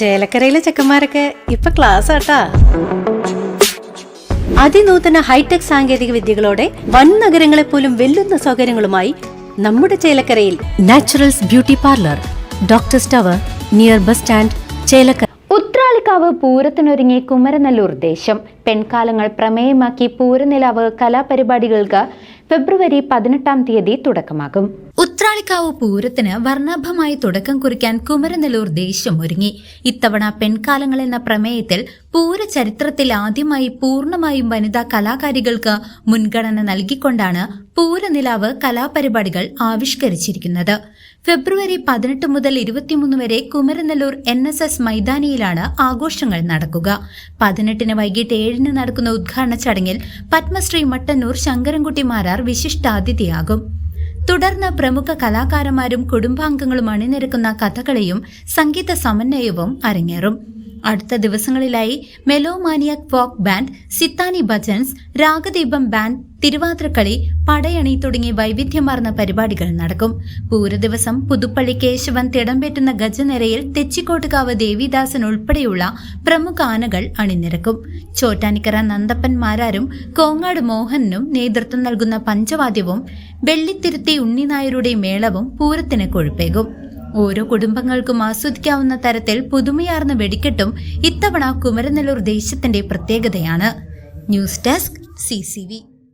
ചേലക്കരയിലെ ചെക്കന്മാരൊക്കെ ഇപ്പൊ ക്ലാസ് ആട്ടാ. അതിനൂതന ഹൈടെക് സാങ്കേതിക വിദ്യകളോടെ വൻ നഗരങ്ങളെ പോലും വെല്ലുന്ന സൗകര്യങ്ങളുമായി നമ്മുടെ ചേലക്കരയിൽ naturals beauty parlour doctor tower near bus stand Chelakkara. Uthralikkavu പൂരത്തിനൊരുങ്ങി Kumaranellur ദേശം. പെൺകാലങ്ങൾ പ്രമേയമാക്കി പൂരനിലാവ് കലാപരിപാടികൾക്ക് ഫെബ്രുവരി പതിനെട്ടാം തീയതി തുടക്കമാകും. ഉത്രാളിക്കാവ് പൂരത്തിന് വർണാഭമായി തുടക്കം കുറിക്കാൻ കുമരനെല്ലൂർ ദേശം ഒരുങ്ങി. ഇത്തവണ പെൺകാലങ്ങൾ എന്ന പ്രമേയത്തിൽ പൂര ചരിത്രത്തിൽ ആദ്യമായി പൂർണമായും വനിതാ കലാകാരികൾക്ക് മുൻഗണന നൽകിക്കൊണ്ടാണ് പൂരനിലാവ് കലാപരിപാടികൾ ആവിഷ്കരിച്ചിരിക്കുന്നത്. ഫെബ്രുവരി പതിനെട്ട് മുതൽ ഇരുപത്തിമൂന്ന് വരെ കുമരനെല്ലൂർ എൻ എസ് എസ് മൈതാനിയിലാണ് ആഘോഷങ്ങൾ നടക്കുക. പതിനെട്ടിന് വൈകിട്ട് ഏഴിന് നടക്കുന്ന ഉദ്ഘാടന ചടങ്ങിൽ പത്മശ്രീ മട്ടന്നൂർ ശങ്കരൻകുട്ടി മാരാർ വിശിഷ്ടാതിഥിയാകും. തുടർന്ന് പ്രമുഖ കലാകാരന്മാരും കുടുംബാംഗങ്ങളും അണിനിരക്കുന്ന കഥകളിയും സംഗീത സമന്വയവും അരങ്ങേറും. അടുത്ത ദിവസങ്ങളിലായി മെലോമാനിയക് ഫോക്ക് ബാൻഡ് സിത്താനി ഭജൻസ് രാഗദീപം ബാൻഡ് തിരുവാതിരക്കളി പടയണി തുടങ്ങിയ വൈവിധ്യമാർന്ന പരിപാടികൾ നടക്കും. പൂരദിവസം പുതുപ്പള്ളി കേശവൻ തിടംപേറ്റുന്ന ഗജനിരയിൽ തെച്ചിക്കോട്ടുകാവ് ദേവിദാസൻ ഉൾപ്പെടെയുള്ള പ്രമുഖ ആനകൾ അണിനിരക്കും. ചോറ്റാനിക്കര നന്ദപ്പൻ മാരാരും കോങ്ങാട് മോഹനും നേതൃത്വം നൽകുന്ന പഞ്ചവാദ്യവും വെള്ളിത്തിരുത്തി ഉണ്ണിനായരുടെ മേളവും പൂരത്തിന് കൊഴുപ്പേകും. ഓരോ കുടുംബങ്ങൾക്കും ആസ്വദിക്കാവുന്ന തരത്തിൽ പുതുമയാർന്ന വെടിക്കെട്ടും ഇത്തവണ കുമരനെല്ലൂർ ദേശത്തിന്റെ പ്രത്യേകതയാണ്. News desk C